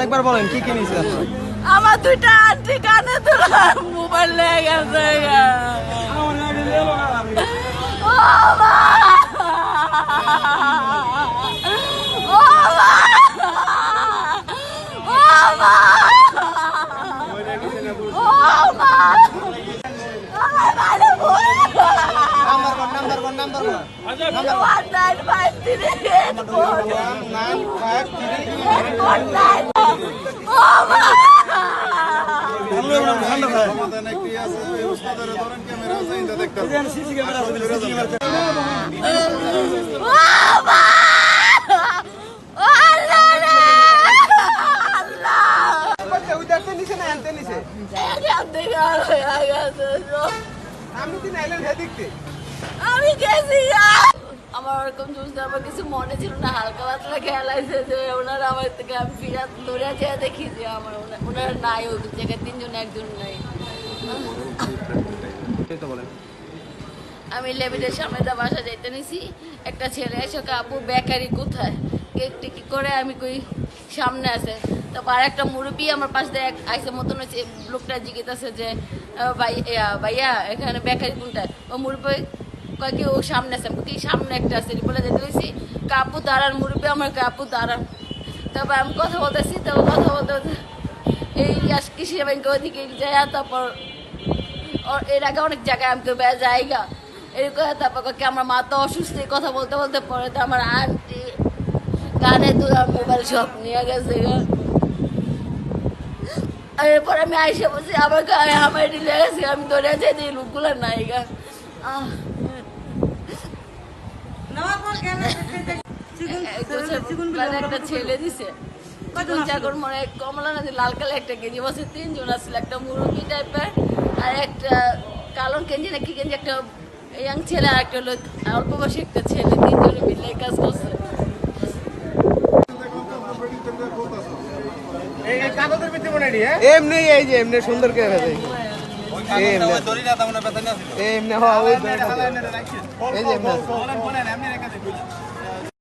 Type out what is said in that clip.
আরেকবার বলেন কি কি নিয়েছেন আমার দুইটা আন্টি কানে তোলা মোবাইল লেগে গেছে গা। ও মা! ও মা! ও মা! ও মা! আমার ভালো বল! নাম্বার কোন নাম্বার নাম্বার কোন One nine five three eight four nine five three eight four nine. ও মা! সমাধান একটি আছে ওই উস্তাদের ধরেন ক্যামেরা আছে এটা দেখতে পারবেন। বাবা! আল্লাহ রে! আল্লাহ! উদারতে নিছে না আনতে নিছে এখান থেকে আর গেছে সব। আপনি কি নাইলেন হে দেখতে আমি গেছি। আমার ওরকম বুঝতে আমার কিছু মনে ছিল না, হালকা পাতলা খেলাইছে যে ওনারা আমার থেকে আমি ফিরা দৌড়ে যেয়ে দেখি যে আমার ওনা- ওনারা নাই, ওই জায়গায় তিনজন, একজন নাই। আমি লেবিদের সামনে দা বাসা যাইতে নিছি। একটা ছেলে এসে আপু বেকারি কোথায়? কেক টেকি করে? আমি কই, সামনে আছে। তারপর আর একটা মুরব্বী আমার পাশ দিয়ে আইসে মতন হচ্ছে লোকটা জিজ্ঞেস যে ভাই ভাইয়া, এখানে বেকারি কোনটা? ও মুরব্বী কয় কি ও সামনে আছে। কি সামনে একটা আছে? বলে যেতে হয়েছি কাপু দাঁড়ান মুরব্বী, আমার কাপু দাঁড়ান। তারপর আমি কথা বলতেছি, তারপর কথা বলতে এই কৃষি ব্যাংকে ওদিকে যায় তারপর এর আগে অনেক জায়গায় আমি বেড়া জায়গা এরকম তারপর কি, আমার মা তো অসুস্থ। কথা বলতে বলতে পরে তো আমার আন্টি কানে তো মোবাইল সব নিয়ে গেছে। এরপর আমি আইসে বসে আমার গায়ে আমার গেছে, আমি ধরে যাই এই লোকগুলো নাই গা। একটা ছেলে দিছে কমলা লাল একটা গেঞ্জি বসে তিনজন একটা মুরগি আর একটা কি একটা ছেলে হলো অল্প ছেলে মিলে কাজ করছে মনে এমনি, এই যে, এমনি সুন্দর ফেলে এমনি এমনি